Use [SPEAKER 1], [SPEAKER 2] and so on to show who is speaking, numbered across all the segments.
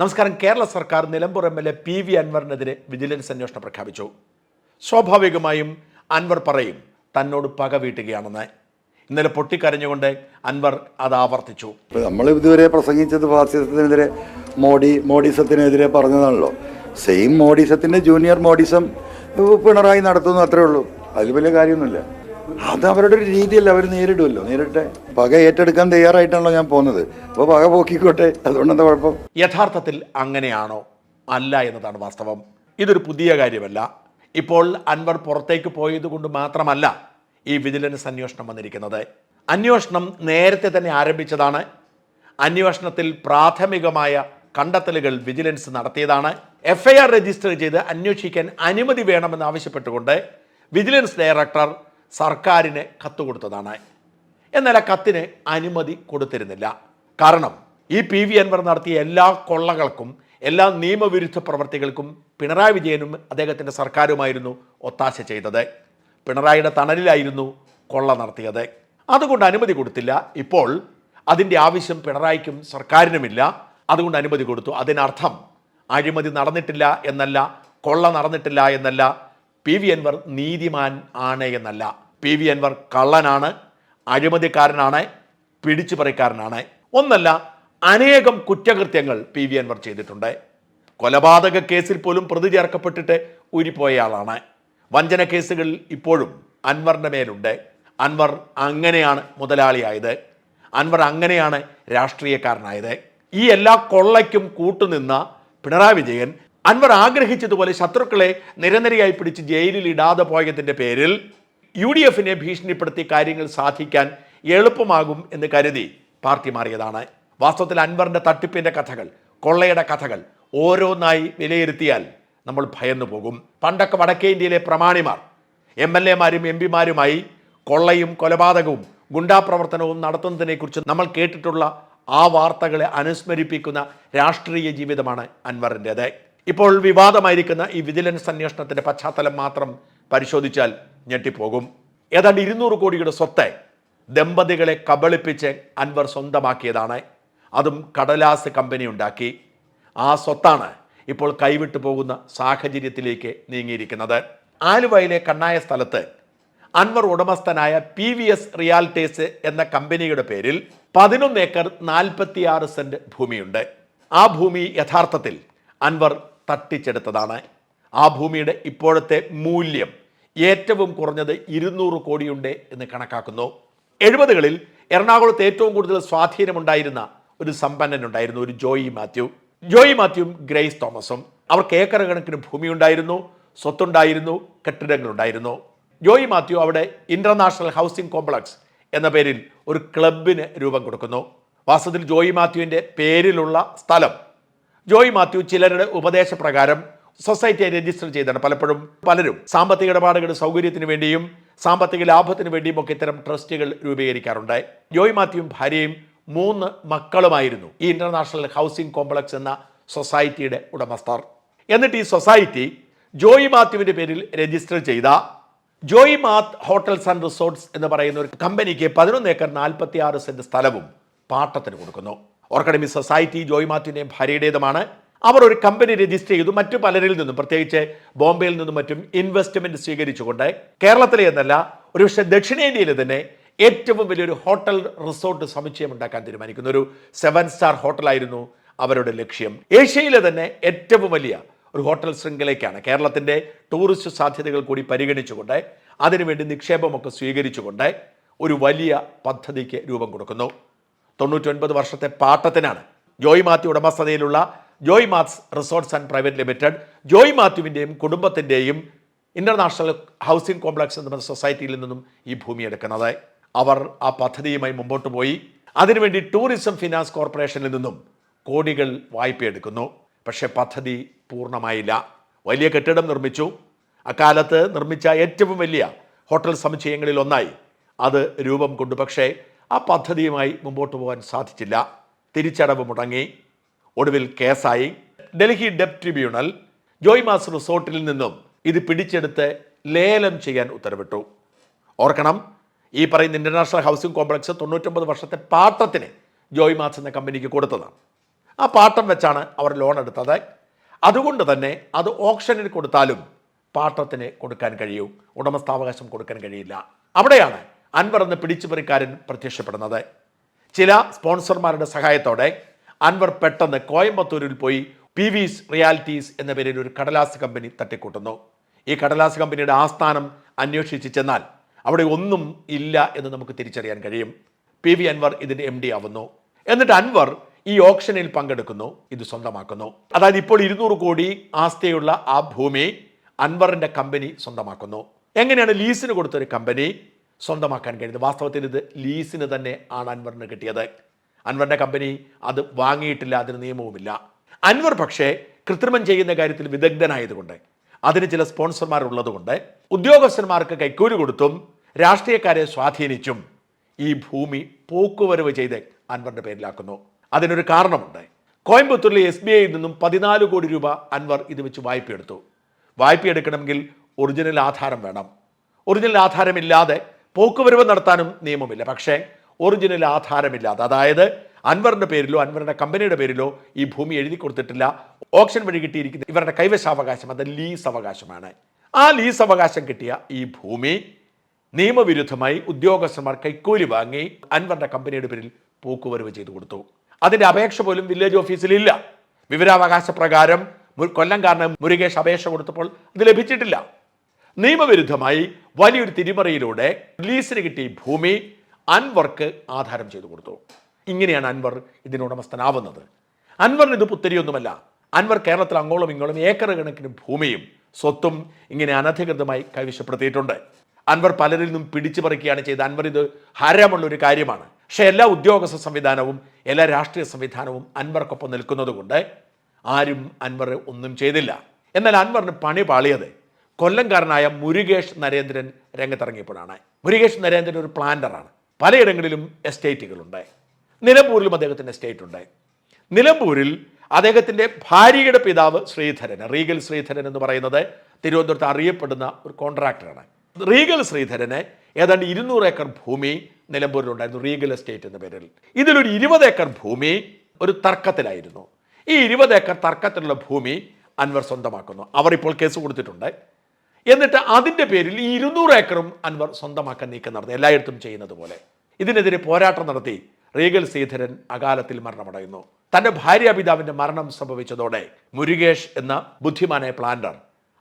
[SPEAKER 1] നമസ്കാരം. കേരള സർക്കാർ Nilambur M L A P V അൻവറിനെതിരെ vigilance അന്വേഷണം പ്രഖ്യാപിച്ചു. സ്വാഭാവികമായും അൻവർ പറയും തന്നോട് പക വീട്ടുകയാണെന്ന്. ഇന്നലെ പൊട്ടിക്കരഞ്ഞുകൊണ്ട് അൻവർ അത് ആവർത്തിച്ചു.
[SPEAKER 2] നമ്മൾ ഇതുവരെ പ്രസംഗിച്ചത് ഫാസിസത്തിനെതിരെ മോഡി മോഡിസത്തിനെതിരെ പറഞ്ഞതാണല്ലോ. സെയിം മോഡിസത്തിന്റെ ജൂനിയർ മോഡിസം പിണറായി നടത്തുന്നു അത്രേ ഉള്ളൂ. അതിൽ വലിയ കാര്യമൊന്നുമില്ല. അത് അവരുടെ ഒരു രീതിയല്ല അവർ നേരിടുമല്ലോ നേരിട്ടെ പക ഏറ്റെടുക്കാൻ തയ്യാറായിട്ടാണല്ലോ ഞാൻ പോകുന്നത്. അപ്പോൾ പക പോക്കിക്കോട്ടെ അതുകൊണ്ടെന്താ കുഴപ്പം?
[SPEAKER 1] യഥാർത്ഥത്തിൽ അങ്ങനെയാണോ? അല്ല എന്നതാണ് വാസ്തവം. ഇതൊരു പുതിയ കാര്യമല്ല. ഇപ്പോൾ അൻവർ പുറത്തേക്ക് പോയത് കൊണ്ട് മാത്രമല്ല ഈ വിജിലൻസ് അന്വേഷണം വന്നിരിക്കുന്നത്. അന്വേഷണം നേരത്തെ തന്നെ ആരംഭിച്ചതാണ്. അന്വേഷണത്തിൽ പ്രാഥമികമായ കണ്ടെത്തലുകൾ വിജിലൻസ് നടത്തിയതാണ്. എഫ്ഐആർ രജിസ്റ്റർ ചെയ്ത് അന്വേഷിക്കാൻ അനുമതി വേണമെന്ന് ആവശ്യപ്പെട്ടുകൊണ്ട് വിജിലൻസ് ഡയറക്ടർ സർക്കാരിന് കത്ത് കൊടുത്തതാണ്. എന്നാൽ ആ കത്തിന് അനുമതി കൊടുത്തിരുന്നില്ല. കാരണം ഈ പി വി അൻവർ നടത്തിയ എല്ലാ കൊള്ളകൾക്കും എല്ലാ നിയമവിരുദ്ധ പ്രവർത്തികൾക്കും പിണറായി വിജയനും അദ്ദേഹത്തിന്റെ സർക്കാരുമായിരുന്നു ഒത്താശ ചെയ്തത്. പിണറായിയുടെ തണലിലായിരുന്നു കൊള്ള നടത്തിയത്. അതുകൊണ്ട് അനുമതി കൊടുത്തില്ല. ഇപ്പോൾ അതിന്റെ ആവശ്യം പിണറായിക്കും സർക്കാരിനുമില്ല. അതുകൊണ്ട് അനുമതി കൊടുത്തു. അതിനർത്ഥം അഴിമതി നടന്നിട്ടില്ല എന്നല്ല കൊള്ള നടന്നിട്ടില്ല എന്നല്ല പി വി അൻവർ നീതിമാൻ ആണ് എന്നല്ല. പി വി അൻവർ കള്ളനാണ് അഴിമതിക്കാരനാണ് പിടിച്ചുപറിക്കാരനാണ്. ഒന്നല്ല അനേകം കുറ്റകൃത്യങ്ങൾ പി വി അൻവർ ചെയ്തിട്ടുണ്ട്. കൊലപാതക കേസിൽ പോലും പ്രതി ചേർക്കപ്പെട്ടിട്ട് ഊരിപ്പോയ ആളാണ്. വഞ്ചന കേസുകളിൽ ഇപ്പോഴും അൻവറിന്റെ മേലുണ്ട്. അൻവർ അങ്ങനെയാണ് മുതലാളിയായത്. അൻവർ അങ്ങനെയാണ് രാഷ്ട്രീയക്കാരനായത്. ഈ എല്ലാ കൊള്ളയ്ക്കും കൂട്ടുനിന്ന പിണറായി വിജയൻ അൻവർ ആഗ്രഹിച്ചതുപോലെ ശത്രുക്കളെ നിരനിരയായി പിടിച്ച് ജയിലിൽ ഇടാതെ പോയതിന്റെ പേരിൽ യു ഡി എഫിനെ ഭീഷണിപ്പെടുത്തി കാര്യങ്ങൾ സാധിക്കാൻ എളുപ്പമാകും എന്ന് കരുതി പാർട്ടി മാറിയതാണ്. വാസ്തവത്തിൽ അൻവറിന്റെ തട്ടിപ്പിന്റെ കഥകൾ കൊള്ളയുടെ കഥകൾ ഓരോന്നായി വിലയിരുത്തിയാൽ നമ്മൾ ഭയന്നു പോകും. പണ്ടൊക്കെ വടക്കേ ഇന്ത്യയിലെ പ്രമാണിമാർ എം എൽ എമാരും എം പിമാരുമായി കൊള്ളയും കൊലപാതകവും ഗുണ്ടാപ്രവർത്തനവും നടത്തുന്നതിനെക്കുറിച്ച് നമ്മൾ കേട്ടിട്ടുള്ള ആ വാർത്തകളെ അനുസ്മരിപ്പിക്കുന്ന രാഷ്ട്രീയ ജീവിതമാണ് അൻവറിന്റേത് ഇപ്പോൾ വിവാദമായിരിക്കുന്ന ഈ വിജിലൻസ് അന്വേഷണത്തിന്റെ പശ്ചാത്തലം മാത്രം പരിശോധിച്ചാൽ ഞെട്ടിപ്പോകും. ഏതാണ്ട് ഇരുന്നൂറ് കോടിയുടെ സ്വത്തെ ദമ്പതികളെ കബളിപ്പിച്ച് അൻവർ സ്വന്തമാക്കിയതാണ്. അതും കടലാസ് കമ്പനി ഉണ്ടാക്കി. ആ സ്വത്താണ് ഇപ്പോൾ കൈവിട്ടു പോകുന്ന സാഹചര്യത്തിലേക്ക് നീങ്ങിയിരിക്കുന്നത്. ആലുവയിലെ കണ്ണായ സ്ഥലത്ത് അൻവർ ഉടമസ്ഥനായ പി വി എസ് റിയാലിറ്റീസ് എന്ന കമ്പനിയുടെ പേരിൽ പതിനൊന്ന് ഏക്കർ നാൽപ്പത്തിയാറ് സെന്റ് ഭൂമിയുണ്ട്. ആ ഭൂമി യഥാർത്ഥത്തിൽ അൻവർ തട്ടിച്ചെടുത്തതാണ്. ആ ഭൂമിയുടെ ഇപ്പോഴത്തെ മൂല്യം ഏറ്റവും കുറഞ്ഞത് ഇരുന്നൂറ് കോടിയുണ്ട് എന്ന് കണക്കാക്കുന്നു. എഴുപതുകളിൽ എറണാകുളത്ത് ഏറ്റവും കൂടുതൽ സ്വാധീനമുണ്ടായിരുന്ന ഒരു സമ്പന്നനുണ്ടായിരുന്നു ഒരു ജോയി മാത്യു. ജോയി മാത്യുവും ഗ്രേസ് തോമസും. അവർക്ക് ഏക്കർ കണക്കിന് ഭൂമി ഉണ്ടായിരുന്നു സ്വത്തുണ്ടായിരുന്നു കെട്ടിടങ്ങളുണ്ടായിരുന്നു. ജോയി മാത്യു അവിടെ ഇന്റർനാഷണൽ ഹൗസിംഗ് കോംപ്ലക്സ് എന്ന പേരിൽ ഒരു ക്ലബിന് രൂപം കൊടുക്കുന്നു. വാസ്തവത്തിൽ ജോയി മാത്യുവിന്റെ പേരിലുള്ള സ്ഥലം ജോയി മാത്യു ചിലരുടെ ഉപദേശപ്രകാരം സൊസൈറ്റിയെ രജിസ്റ്റർ ചെയ്താണ് പലപ്പോഴും പലരും സാമ്പത്തിക ഇടപാടുകളുടെ സൗകര്യത്തിന് വേണ്ടിയും സാമ്പത്തിക ലാഭത്തിന് വേണ്ടിയും ഒക്കെ ഇത്തരം ട്രസ്റ്റുകൾ രൂപീകരിക്കാറുണ്ട്. ജോയ് മാത്യുവും ഭാര്യയും മൂന്ന് മക്കളുമായിരുന്നു. ഈ ഇന്റർനാഷണൽ ഹൗസിംഗ് കോംപ്ലക്സ് എന്ന സൊസൈറ്റിയുടെ ഉടമസ്ഥർ. എന്നിട്ട് ഈ സൊസൈറ്റി ജോയി മാത്യുവിന്റെ പേരിൽ രജിസ്റ്റർ ചെയ്ത ജോയി മാത് ഹോട്ടൽസ് ആൻഡ് റിസോർട്ട്സ് എന്ന് പറയുന്ന ഒരു കമ്പനിക്ക് പതിനൊന്ന് ഏക്കർ നാൽപ്പത്തി ആറ് സെന്റ് സ്ഥലവും പാട്ടത്തിന് കൊടുക്കുന്നു. ഓർക്കഡമി സൊസൈറ്റി ജോയ് മാത്യുവിന്റെയും ഭാര്യയുടേതുമാണ്. അവർ ഒരു കമ്പനി രജിസ്റ്റർ ചെയ്തു. മറ്റു പലരിൽ നിന്നും പ്രത്യേകിച്ച് ബോംബെയിൽ നിന്നും മറ്റും ഇൻവെസ്റ്റ്മെന്റ് സ്വീകരിച്ചുകൊണ്ട്. കേരളത്തിലെ എന്നല്ല ഒരുപക്ഷെ ദക്ഷിണേന്ത്യയിൽ തന്നെ ഏറ്റവും വലിയൊരു ഹോട്ടൽ റിസോർട്ട് സമുച്ചയം ഉണ്ടാക്കാൻ തീരുമാനിക്കുന്ന ഒരു സെവൻ സ്റ്റാർ ഹോട്ടലായിരുന്നു അവരുടെ ലക്ഷ്യം. ഏഷ്യയിലെ തന്നെ ഏറ്റവും വലിയ ഒരു ഹോട്ടൽ ശൃംഖലയ്ക്കാണ് കേരളത്തിന്റെ ടൂറിസ്റ്റ് സാധ്യതകൾ കൂടി പരിഗണിച്ചുകൊണ്ട് അതിനുവേണ്ടി നിക്ഷേപമൊക്കെ സ്വീകരിച്ചുകൊണ്ട് ഒരു വലിയ പദ്ധതിക്ക് രൂപം കൊടുക്കുന്നു. തൊണ്ണൂറ്റൊൻപത് വർഷത്തെ പാട്ടത്തിനാണ് ജോയ് മാത്യു ഉടമസ്ഥതയിലുള്ള Joy Maths resorts and private limited Joy മാത്യുവിന്റെയും കുടുംബത്തിന്റെയും ഇന്റർനാഷണൽ ഹൗസിംഗ് കോംപ്ലക്സ് എന്ന സൊസൈറ്റിയിൽ നിന്നും ഈ ഭൂമി എടുക്കുന്നത് അവർ ആ പദ്ധതിയുമായി മുമ്പോട്ട് പോയി. അതിനുവേണ്ടി ടൂറിസം ഫിനാൻസ് കോർപ്പറേഷനിൽ നിന്നും കോടികൾ വായ്പയെടുക്കുന്നു പക്ഷേ പദ്ധതി പൂർണമായില്ല. വലിയ കെട്ടിടം നിർമ്മിച്ചു. അക്കാലത്ത് നിർമ്മിച്ച ഏറ്റവും വലിയ ഹോട്ടൽ സമുച്ചയങ്ങളിൽ ഒന്നായി. അത് രൂപം കൊണ്ടു. പക്ഷേ ആ പദ്ധതിയുമായി മുമ്പോട്ട് പോകാൻ സാധിച്ചില്ല. തിരിച്ചടവ് മുടങ്ങി. ഒടുവിൽ കേസായി. ഡൽഹി ഡെപ്റ്റ് ട്രിബ്യൂണൽ ജോയ് മാസ് റിസോർട്ടിൽ നിന്നും ഇത് പിടിച്ചെടുത്ത് ലേലം ചെയ്യാൻ ഉത്തരവിട്ടു. ഓർക്കണം ഈ പറയുന്ന ഇന്റർനാഷണൽ ഹൗസിംഗ് കോംപ്ലക്സ് തൊണ്ണൂറ്റൊമ്പത് വർഷത്തെ പാട്ടത്തിന് ജോയ് മാസ് എന്ന കമ്പനിക്ക് കൊടുത്തതാണ്. ആ പാട്ടം വെച്ചാണ് അവർ ലോൺ എടുത്തത്. അതുകൊണ്ട് തന്നെ അത് ഓപ്ഷനിൽ കൊടുത്താലും പാട്ടത്തിന് കൊടുക്കാൻ കഴിയും. ഉടമസ്ഥാവകാശം കൊടുക്കാൻ കഴിയില്ല. അവിടെയാണ് അൻവർ എന്ന പിടിച്ചുപറിക്കാരൻ പ്രത്യക്ഷപ്പെടുന്നത്. ചില സ്പോൺസർമാരുടെ സഹായത്തോടെ അൻവർ പെട്ടെന്ന് കോയമ്പത്തൂരിൽ പോയി പി വിസ് റിയാലിറ്റീസ് എന്ന പേരിൽ ഒരു കടലാസ് കമ്പനി തട്ടിക്കൂട്ടുന്നു. ഈ കടലാസ് കമ്പനിയുടെ ആസ്ഥാനം അന്വേഷിച്ച് ചെന്നാൽ അവിടെ ഒന്നും ഇല്ല എന്ന് നമുക്ക് തിരിച്ചറിയാൻ കഴിയും. പി വി അൻവർ ഇതിന്റെ എം ഡി ആവുന്നു. എന്നിട്ട് അൻവർ ഈ ഓപ്ഷനിൽ പങ്കെടുക്കുന്നു. ഇത് സ്വന്തമാക്കുന്നു. അതായത് ഇപ്പോൾ ഇരുന്നൂറ് കോടി ആസ്തിയുള്ള ആ ഭൂമി അൻവറിന്റെ കമ്പനി സ്വന്തമാക്കുന്നു. എങ്ങനെയാണ് ലീസിന് കൊടുത്തൊരു കമ്പനി സ്വന്തമാക്കാൻ കഴിയുന്നത്. വാസ്തവത്തിൽ ഇത് ലീസിന് തന്നെ ആണ് അൻവറിന് കിട്ടിയത്. അൻവറിന്റെ കമ്പനി അത് വാങ്ങിയിട്ടില്ല അതിന് നിയമവുമില്ല. അൻവർ പക്ഷേ കൃത്രിമം ചെയ്യുന്ന കാര്യത്തിൽ വിദഗ്ധനായതുകൊണ്ട് അതിന് ചില സ്പോൺസർമാർ ഉള്ളതുകൊണ്ട് ഉദ്യോഗസ്ഥന്മാർക്ക് കൈക്കൂലി കൊടുത്തും രാഷ്ട്രീയക്കാരെ സ്വാധീനിച്ചും ഈ ഭൂമി പോക്കുവരവ് ചെയ്ത് അൻവറിന്റെ പേരിലാക്കുന്നു. അതിനൊരു കാരണമുണ്ട്. കോയമ്പത്തൂരിലെ എസ് ബി ഐയിൽ നിന്നും പതിനാല് കോടി രൂപ അൻവർ ഇത് വെച്ച് വായ്പയെടുത്തു. വായ്പ എടുക്കണമെങ്കിൽ ഒറിജിനൽ ആധാരം വേണം. ഒറിജിനൽ ആധാരമില്ലാതെ പോക്കുവരവ് നടത്താനും നിയമമില്ല. പക്ഷേ ഒറിജിനൽ ആധാരമില്ലാതെ അതായത് അൻവറിന്റെ പേരിലോ അൻവറിന്റെ കമ്പനിയുടെ പേരിലോ ഈ ഭൂമി എഴുതി കൊടുത്തിട്ടില്ല. ഓപ്ഷൻ വഴി കിട്ടിയിരിക്കുന്ന ഇവരുടെ കൈവശാവകാശം അത് ലീസ് അവകാശമാണ് ആ ലീസ് അവകാശം കിട്ടിയ ഈ ഭൂമി നിയമവിരുദ്ധമായി ഉദ്യോഗസ്ഥന്മാർ കൈക്കൂലി വാങ്ങി അൻവറിന്റെ കമ്പനിയുടെ പേരിൽ പോക്കുവരവ് ചെയ്തു കൊടുത്തു. അതിന്റെ അപേക്ഷ പോലും വില്ലേജ് ഓഫീസിൽ ഇല്ല. വിവരാവകാശ പ്രകാരം കൊല്ലം കാരണം മുരുകേഷ് അപേക്ഷ കൊടുത്തപ്പോൾ ഇത് ലഭിച്ചിട്ടില്ല. നിയമവിരുദ്ധമായി വലിയൊരു തിരിമറിയിലൂടെ ലീസിന് കിട്ടിയ ഭൂമി അൻവർക്ക് ആധാരം ചെയ്തു കൊടുത്തു. ഇങ്ങനെയാണ് അൻവർ ഇതിനുടമസ്ഥനാവുന്നത്. അൻവറിന് ഇത് പുത്തരിയൊന്നുമല്ല. അൻവർ കേരളത്തിൽ അങ്ങോളം ഇങ്ങോളം ഏക്കർ കണക്കിന് ഭൂമിയും സ്വത്തും ഇങ്ങനെ അനധികൃതമായി കൈവശപ്പെടുത്തിയിട്ടുണ്ട്. അൻവർ പലരിൽ നിന്നും പിടിച്ചു പറിക്കുകയാണ് ചെയ്ത് അൻവർ ഇത് ഹരമുള്ള ഒരു കാര്യമാണ്. പക്ഷേ എല്ലാ ഉദ്യോഗസ്ഥ സംവിധാനവും എല്ലാ രാഷ്ട്രീയ സംവിധാനവും അൻവർക്കൊപ്പം നിൽക്കുന്നതുകൊണ്ട് ആരും അൻവർ ഒന്നും ചെയ്തില്ല. എന്നാൽ അൻവറിന് പണി പാളിയത് കൊല്ലംകാരനായ മുരുകേഷ് നരേന്ദ്രൻ രംഗത്തിറങ്ങിയപ്പോഴാണ്. മുരുകേഷ് നരേന്ദ്രൻ ഒരു പ്ലാന്ററാണ് പലയിടങ്ങളിലും എസ്റ്റേറ്റുകളുണ്ട്. നിലമ്പൂരിലും അദ്ദേഹത്തിന് എസ്റ്റേറ്റ് ഉണ്ട് നിലമ്പൂരിൽ അദ്ദേഹത്തിന്റെ ഭാര്യയുടെ പിതാവ് ശ്രീധരൻ റീഗൽ ശ്രീധരൻ എന്ന് പറയുന്നത് തിരുവനന്തപുരത്ത് അറിയപ്പെടുന്ന ഒരു കോൺട്രാക്ടറാണ് റീഗൽ ശ്രീധരന് ഏതാണ്ട് ഇരുന്നൂറ് ഏക്കർ ഭൂമി നിലമ്പൂരിലുണ്ടായിരുന്നു റീഗൽ എസ്റ്റേറ്റ് എന്ന പേരിൽ. ഇതിലൊരു ഇരുപത് ഏക്കർ ഭൂമി ഒരു തർക്കത്തിലായിരുന്നു. ഈ ഇരുപത് ഏക്കർ തർക്കത്തിലുള്ള ഭൂമി അൻവർ സ്വന്തമാക്കുന്നു. അവർ ഇപ്പോൾ കേസ് കൊടുത്തിട്ടുണ്ട്. എന്നിട്ട് അതിന്റെ പേരിൽ ഈ ഇരുന്നൂറ് ഏക്കറും അൻവർ സ്വന്തമാക്കാൻ നീക്കം നടത്തി എല്ലായിടത്തും ചെയ്യുന്നത് പോലെ. ഇതിനെതിരെ പോരാട്ടം നടത്തി റീഗൽ ശ്രീധരൻ അകാലത്തിൽ മരണമടയുന്നു. തന്റെ ഭാര്യാപിതാവിന്റെ മരണം സംഭവിച്ചതോടെ മുരുകേഷ് എന്ന ബുദ്ധിമാനായ പ്ലാന്റർ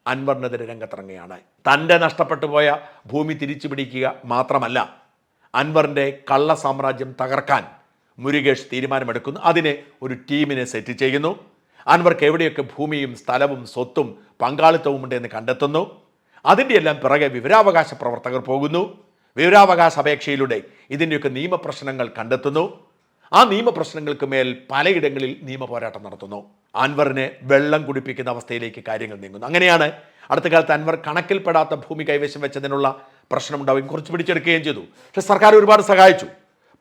[SPEAKER 1] അൻവറിനെതിരെ രംഗത്തിറങ്ങുകയാണ്. തന്റെ നഷ്ടപ്പെട്ടു പോയ ഭൂമി തിരിച്ചു പിടിക്കുക മാത്രമല്ല അൻവറിന്റെ കള്ള സാമ്രാജ്യം തകർക്കാൻ മുരുകേഷ് തീരുമാനമെടുക്കുന്നു. അതിന് ഒരു ടീമിനെ സെറ്റ് ചെയ്യുന്നു. അൻവർക്ക് എവിടെയൊക്കെ ഭൂമിയും സ്ഥലവും സ്വത്തും പങ്കാളിത്തവും ഉണ്ടെന്ന് കണ്ടെത്തുന്നു. അതിന്റെ എല്ലാം പിറകെ വിവരാവകാശ പ്രവർത്തകർ പോകുന്നു. വിവരാവകാശ അപേക്ഷയിലൂടെ ഇതിന്റെയൊക്കെ നിയമപ്രശ്നങ്ങൾ കണ്ടെത്തുന്നു. ആ നിയമപ്രശ്നങ്ങൾക്ക് മേൽ പലയിടങ്ങളിൽ നിയമ പോരാട്ടം നടത്തുന്നു. അൻവറിനെ വെള്ളം കുടിപ്പിക്കുന്ന അവസ്ഥയിലേക്ക് കാര്യങ്ങൾ നീങ്ങുന്നു. അങ്ങനെയാണ് അടുത്ത കാലത്ത് അൻവർ കണക്കിൽപ്പെടാത്ത ഭൂമി കൈവശം വെച്ചതിനുള്ള പ്രശ്നമുണ്ടാവുകയും കുറച്ച് പിടിച്ചെടുക്കുകയും ചെയ്തു. പക്ഷെ സർക്കാർ ഒരുപാട് സഹായിച്ചു.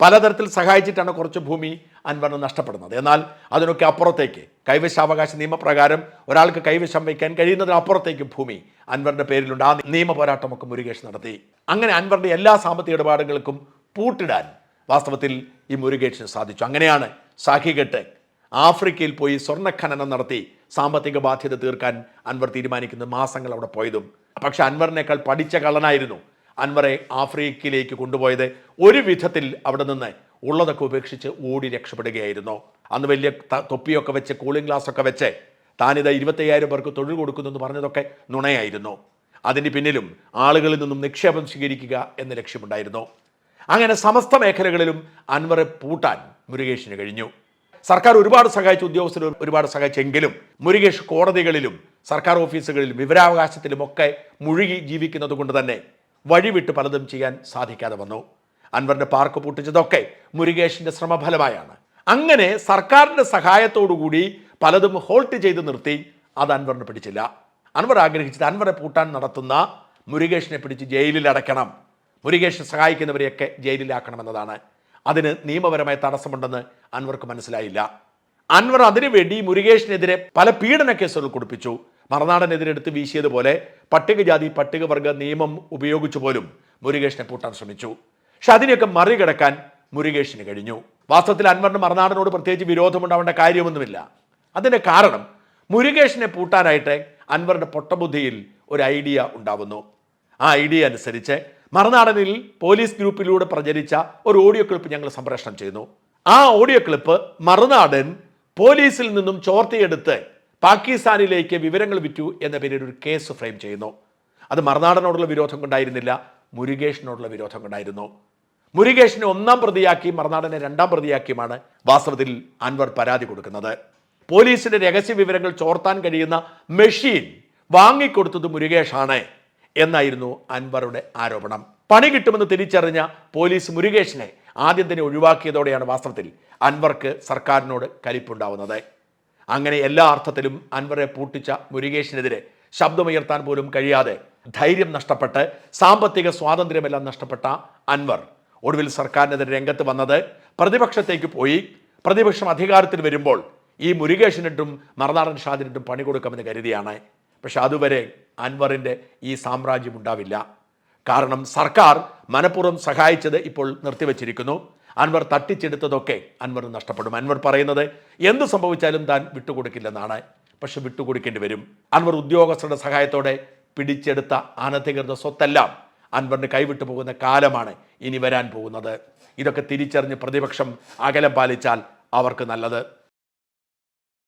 [SPEAKER 1] പലതരത്തിൽ സഹായിച്ചിട്ടാണ് കുറച്ച് ഭൂമി അൻവറിന് നഷ്ടപ്പെടുന്നത്. എന്നാൽ അതിനൊക്കെ അപ്പുറത്തേക്ക് കൈവശാവകാശ നിയമപ്രകാരം ഒരാൾക്ക് കൈവശം വയ്ക്കാൻ കഴിയുന്നതിനപ്പുറത്തേക്ക് ഭൂമി അൻവറിന്റെ പേരിലുണ്ട്. ആ നിയമ പോരാട്ടമൊക്കെ മുരുകേഷ് നടത്തി. അങ്ങനെ അൻവറിന്റെ എല്ലാ സാമ്പത്തിക ഇടപാടുകൾക്കും പൂട്ടിടാൻ വാസ്തവത്തിൽ ഈ മുരുകേഷിന് സാധിച്ചു. അങ്ങനെയാണ് സാഖികെട്ട് ആഫ്രിക്കയിൽ പോയി സ്വർണഖനനം നടത്തി സാമ്പത്തിക ബാധ്യത തീർക്കാൻ അൻവർ തീരുമാനിക്കുന്ന മാസങ്ങൾ അവിടെ പോയതും. പക്ഷെ അൻവറിനേക്കാൾ പഠിച്ച കള്ളനായിരുന്നു അൻവറെ ആഫ്രിക്കയിലേക്ക് കൊണ്ടുപോയത്. ഒരു വിധത്തിൽ അവിടെ നിന്ന് ഉള്ളതൊക്കെ ഉപേക്ഷിച്ച് ഓടി രക്ഷപ്പെടുകയായിരുന്നു. അന്ന് വലിയ തൊപ്പിയൊക്കെ വെച്ച് കൂളിംഗ് ഗ്ലാസ് ഒക്കെ വെച്ച് താനിത് ഇരുപത്തയ്യായിരം പേർക്ക് തൊഴിൽ കൊടുക്കുന്നു എന്ന് പറഞ്ഞതൊക്കെ നുണയായിരുന്നു. അതിന് പിന്നിലും ആളുകളിൽ നിന്നും നിക്ഷേപം സ്വീകരിക്കുക എന്ന ലക്ഷ്യമുണ്ടായിരുന്നു. അങ്ങനെ സമസ്ത മേഖലകളിലും അൻവറെ പൂട്ടാൻ മുരുകേഷിന് കഴിഞ്ഞു. സർക്കാർ ഒരുപാട് സഹായിച്ച ഉദ്യോഗസ്ഥർ ഒരുപാട് സഹായിച്ചെങ്കിലും മുരുകേഷ് കോടതികളിലും സർക്കാർ ഓഫീസുകളിലും വിവരാവകാശത്തിലും ഒക്കെ മുഴുകി ജീവിക്കുന്നത് കൊണ്ട് തന്നെ വഴിവിട്ട് പലതും ചെയ്യാൻ സാധിക്കാതെ വന്നു. അൻവറിന്റെ പാർക്ക് പൊട്ടിച്ചതൊക്കെ മുരുകേഷിന്റെ ശ്രമഫലമായാണ്. അങ്ങനെ സർക്കാരിന്റെ സഹായത്തോടുകൂടി പലതും ഹോൾട്ട് ചെയ്ത് നിർത്തി അത് അൻവറിന് പിടിച്ചില്ല. അൻവർ ആഗ്രഹിച്ചത് അൻവറെ പൂട്ടാൻ നടത്തുന്ന മുരുകേഷിനെ പിടിച്ച് ജയിലിൽ അടയ്ക്കണം. മുരുകേഷിനെ സഹായിക്കുന്നവരെയൊക്കെ ജയിലിലാക്കണമെന്നതാണ്. അതിന് നിയമപരമായ തടസ്സമുണ്ടെന്ന് അൻവർക്ക് മനസ്സിലായില്ല. അൻവർ അതിനുവേണ്ടി മുരുകേഷിനെതിരെ പല പീഡന കേസുകൾ കൊടുപ്പിച്ചു. മറനാടനെതിരെ എടുത്ത് വീശിയതുപോലെ പട്ടികജാതി പട്ടികവർഗ നിയമം ഉപയോഗിച്ചു പോലും മുരുകേഷിനെ പൂട്ടാൻ ശ്രമിച്ചു. പക്ഷെ അതിനെയൊക്കെ മറികടക്കാൻ മുരുകേഷിന് കഴിഞ്ഞു. വാസ്തവത്തിൽ അൻവറിന് മറുനാടനോട് പ്രത്യേകിച്ച് വിരോധമുണ്ടാവേണ്ട കാര്യമൊന്നുമില്ല. അതിന്റെ കാരണം മുരുകേഷിനെ പൂട്ടാനായിട്ട് അൻവറിന്റെ പൊട്ടബുദ്ധിയിൽ ഒരു ഐഡിയ ഉണ്ടാവുന്നു. ആ ഐഡിയ അനുസരിച്ച് മറുനാടനിൽ പോലീസ് ഗ്രൂപ്പിലൂടെ പ്രചരിച്ച ഒരു ഓഡിയോ ക്ലിപ്പ് ഞങ്ങൾ സംപ്രേഷണം ചെയ്യുന്നു. ആ ഓഡിയോ ക്ലിപ്പ് മറുനാടൻ പോലീസിൽ നിന്നും ചോർത്തിയെടുത്ത് പാകിസ്ഥാനിലേക്ക് വിവരങ്ങൾ വിറ്റു എന്ന പേരിൽ ഒരു കേസ് ഫ്രെയിം ചെയ്യുന്നു. അത് മറുനാടനോടുള്ള വിരോധം കൊണ്ടായിരുന്നില്ല. മുരുകേഷിനോടുള്ള വിരോധം കൊണ്ടായിരുന്നു. മുരുകേഷിനെ ഒന്നാം പ്രതിയാക്കി മറുനാടനെ രണ്ടാം പ്രതിയാക്കിയുമാണ് വാസ്തവത്തിൽ അൻവർ പരാതി കൊടുക്കുന്നത്. പോലീസിന്റെ രഹസ്യ വിവരങ്ങൾ ചോർത്താൻ കഴിയുന്ന മെഷീൻ വാങ്ങിക്കൊടുത്തത് മുരുകേഷാണ് എന്നായിരുന്നു അൻവറുടെ ആരോപണം. പണി കിട്ടുമെന്ന് തിരിച്ചറിഞ്ഞ പോലീസ് മുരുകേഷിനെ ആദ്യം തന്നെ ഒഴിവാക്കിയതോടെയാണ് വാസ്തവത്തിൽ അൻവർക്ക് സർക്കാരിനോട് കലിപ്പുണ്ടാവുന്നത്. അങ്ങനെ എല്ലാ അർത്ഥത്തിലും അൻവറെ പൂട്ടിച്ച മുരുകേഷിനെതിരെ ശബ്ദമുയർത്താൻ പോലും കഴിയാതെ ധൈര്യം നഷ്ടപ്പെട്ട് സാമ്പത്തിക സ്വാതന്ത്ര്യമെല്ലാം നഷ്ടപ്പെട്ട അൻവർ. ഒടുവിൽ സർക്കാരിനെതിരെ രംഗത്ത് വന്നത് പ്രതിപക്ഷത്തേക്ക് പോയി. പ്രതിപക്ഷം അധികാരത്തിൽ വരുമ്പോൾ ഈ മുരുകേഷിനിട്ടും മറുനാടൻ ഷാദിനിട്ടും പണി കൊടുക്കുമെന്ന് കരുതിയാണ്. പക്ഷെ അതുവരെ അൻവറിന്റെ ഈ സാമ്രാജ്യം ഉണ്ടാവില്ല. കാരണം സർക്കാർ മനഃപൂർവം സഹായിച്ചത് ഇപ്പോൾ നിർത്തിവച്ചിരിക്കുന്നു. അൻവർ തട്ടിച്ചെടുത്തതൊക്കെ അൻവർ നഷ്ടപ്പെടും. അൻവർ പറയുന്നത് എന്ത് സംഭവിച്ചാലും താൻ വിട്ടുകൊടുക്കില്ലെന്നാണ്. പക്ഷെ വിട്ടുകൊടുക്കേണ്ടി വരും. അൻവർ ഉദ്യോഗസ്ഥരുടെ സഹായത്തോടെ പിടിച്ചെടുത്ത അനധികൃത സ്വത്തെല്ലാം അൻവറിന് കൈവിട്ടു പോകുന്ന കാലമാണ് ഇനി വരാൻ പോകുന്നത്. ഇതൊക്കെ തിരിച്ചറിഞ്ഞ് പ്രതിപക്ഷം അകലം പാലിച്ചാൽ അവർക്ക് നല്ലത്.